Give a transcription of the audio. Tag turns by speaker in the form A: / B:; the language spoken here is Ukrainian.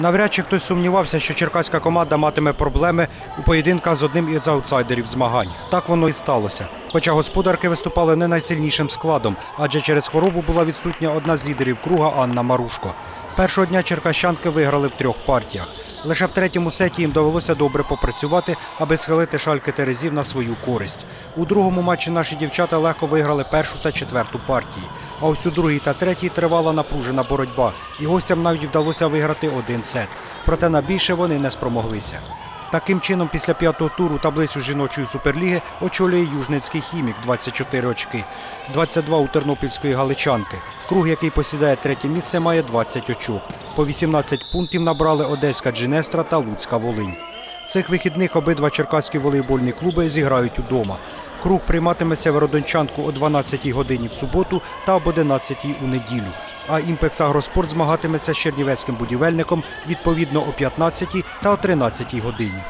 A: Навряд чи хтось сумнівався, що черкаська команда матиме проблеми у поєдинках з одним із аутсайдерів змагань. Так воно і сталося. Хоча господарки виступали не найсильнішим складом, адже через хворобу була відсутня одна з лідерів круга Анна Марушко. Першого дня черкащанки виграли в трьох партіях. Лише в третьому сеті їм довелося добре попрацювати, аби схилити шальки Терезів на свою користь. У другому матчі наші дівчата легко виграли першу та четверту партії. А ось у другій та третій тривала напружена боротьба, і гостям навіть вдалося виграти один сет. Проте на більше вони не спромоглися. Таким чином, після п'ятого туру таблицю жіночої суперліги очолює Южницький хімік 24 очки, 22 у тернопільської галичанки. Круг, який посідає третє місце, має 20 очок. По 18 пунктів набрали Одеська Джинестра та Луцька Волинь. Цих вихідних обидва черкаські волейбольні клуби зіграють удома. Круг прийматиметься в Родончанку о 12-й годині в суботу та об 11 у неділю. А «Імпекс Агроспорт» змагатиметься з чернівецьким будівельником відповідно о 15 та о 13-й годині.